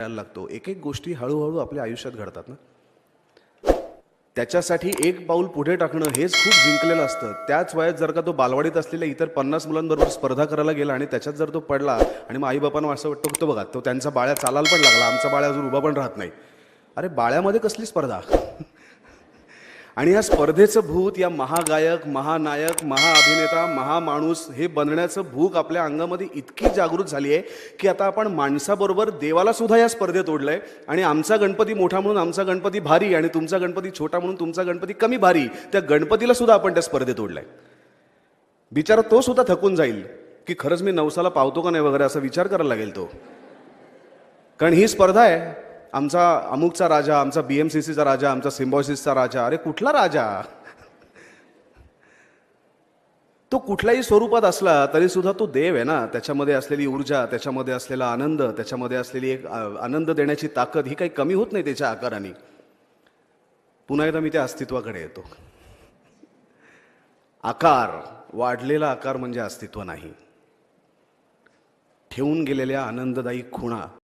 करायला लागतो. एक एक गोष्टी हळूहळू आपल्या आयुष्यात घडतात ना. त्याच्यासाठी एक पाऊल पुढे टाकणं हेच खूप जिंकलेलं असतं. त्याच वयात जर का तो बालवाडीत असलेल्या इतर पन्नास मुलांबरोबर स्पर्धा करायला गेला आणि त्याच्यात जर तो पडला आणि मग आईबापांना असं वाटतं तो बघा तो त्यांचा बाळ्या चालायला पण लागला आमचा बाळ्या अजून उभा पण राहत नाही. अरे बाळ्यामध्ये कसली स्पर्धा? आणि या स्पर्धेचं भूत या महागायक महानायक महाअभिनेता महामाणूस हे बनण्याचं भूक आपल्या अंगामध्ये इतकी जागृत झाली आहे की आता आपण माणसाबरोबर देवाला सुद्धा या स्पर्धेत आहे आणि आमचा गणपती मोठा म्हणून आमचा गणपती भारी आणि तुमचा गणपती छोटा म्हणून तुमचा गणपती कमी भारी त्या गणपतीला सुद्धा आपण त्या स्पर्धेत ओढलाय. बिचारा तो सुद्धा थकून जाईल की खरंच मी नवसाला पावतो का नाही वगैरे असा विचार करायला लागेल तो. कारण ही स्पर्धा आहे. आमचा अमुकचा राजा आमचा बी एम सी सीचा राजा आमचा सिम्बॉसिसचा राजा. अरे कुठला राजा? तो कुठल्याही स्वरूपात असला तरी सुद्धा तो देव आहे ना. त्याच्यामध्ये असलेली ऊर्जा त्याच्यामध्ये असलेला आनंद त्याच्यामध्ये असलेली एक आनंद देण्याची ताकद ही काही कमी होत नाही त्याच्या आकाराने. पुन्हा एकदा मी त्या अस्तित्वाकडे येतो. आकार वाढलेला आकार म्हणजे अस्तित्व नाही. ठेवून गेलेल्या आनंददायी खुणा.